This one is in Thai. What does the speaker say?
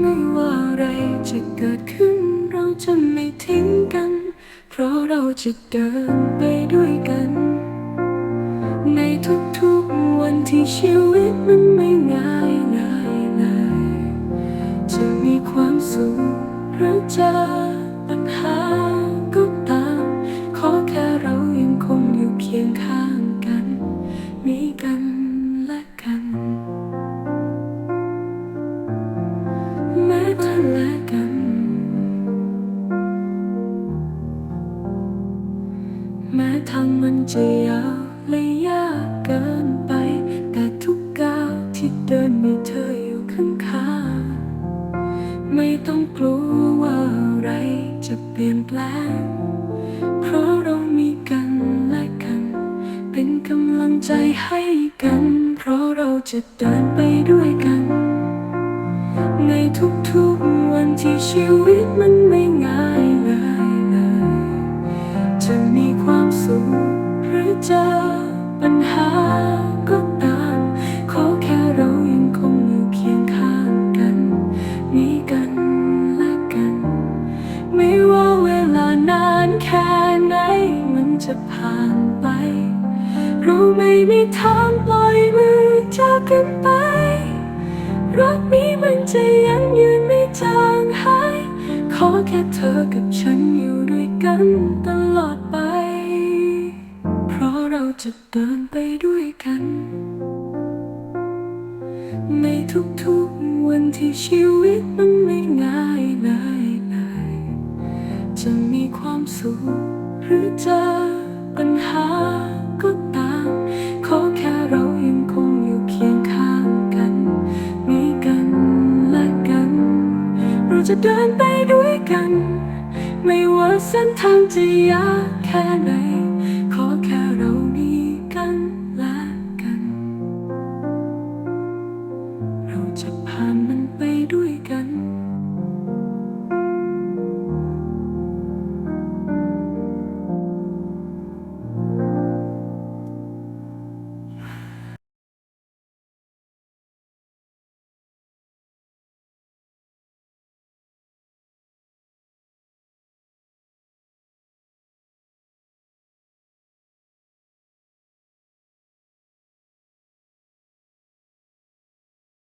ไม่ว่าอะไรจะเกิดขึ้น เราจะไม่ทิ้งกัน เพราะเราจะเดินไปด้วยกัน ในทุกๆวันที่ชีวิตมันไม่ง่ายเลยเลยจะมีความสุขหรือเจอปัญหา ม้ทะเละกัน แม้ทางมันจะยาวและยากเกินไป แต่ทุกก้าวที่เดินมีเธออยู่ข้างๆไม่ต้องกลัวว่าอะไรจะเปลี่ยนแปลง เพราะเรามีกันและกัน เป็นกำลังใจให้กัน เพราะเราจะเดินไปด้วยกัน ในทุกๆวันที่ ชีวิตมันไม่ง่ายเลยเลยจะมีความสุขหรือเจอปัญหาก็ตาม ขอแค่เรายังคงอยู่เคียงข้างกัน มีกันและกัน ไม่ว่าเวลานานแค่ไหน มันจะผ่านไป เราไม่มีทางปล่อยมือจากกันไปรักนี้มันจะยังยืนไม่จาง แค่เธอกับฉันอยู่ด้วยกันตลอดไป เพราะเราจะเดินไปด้วยกัน ในทุกๆวันที่ชีวิตมันไม่ง่ายเลยเลยจะมีความสุขหรือเจอปัญหาก็ตาม ขอแค่เรายังคงอยู่เคียงข้างกัน มีกันและกัน เราจะเดินไปด้วย กัน ไม่ว่าเส้นทางจะยากแค่ไหน